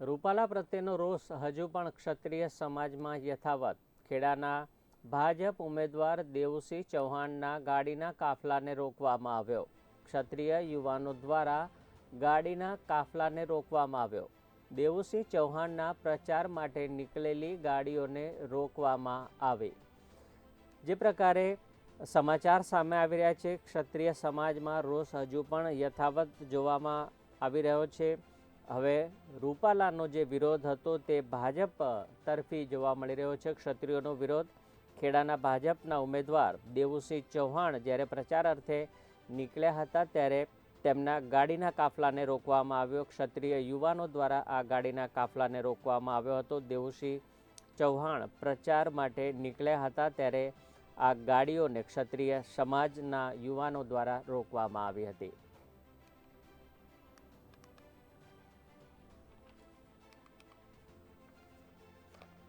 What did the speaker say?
રૂપાલા પ્રત્યેનો રોષ હજુ પણ ક્ષત્રિય સમાજમાં યથાવત. ખેડાના ભાજપ ઉમેદવાર દેવુસિંહ ચૌહાણના ગાડીના કાફલાને રોકવામાં આવ્યો. ક્ષત્રિય યુવાનો દ્વારા ગાડીના કાફલાને રોકવામાં આવ્યો. દેવુસિંહ ચૌહાણના પ્રચાર માટે નીકળેલી ગાડીઓને રોકવામાં આવી. જે પ્રકારે સમાચાર સામે આવી રહ્યા છે, ક્ષત્રિય સમાજમાં રોષ હજુ પણ યથાવત જોવામાં આવી રહ્યો છે. હવે રૂપાલાનો જે વિરોધ હતો તે ભાજપ તરફી જોવા મળી રહ્યો છે. ક્ષત્રિયોનો વિરોધ. ખેડાના ભાજપના ઉમેદવાર દેવુસિંહ ચૌહાણ જ્યારે પ્રચાર અર્થે નીકળ્યા હતા ત્યારે તેમના ગાડીના કાફલાને રોકવામાં આવ્યો. ક્ષત્રિય યુવાનો દ્વારા આ ગાડીના કાફલાને રોકવામાં આવ્યો હતો. દેવુસિંહ ચૌહાણ પ્રચાર માટે નીકળ્યા હતા ત્યારે આ ગાડીઓને ક્ષત્રિય સમાજના યુવાનો દ્વારા રોકવામાં આવી હતી.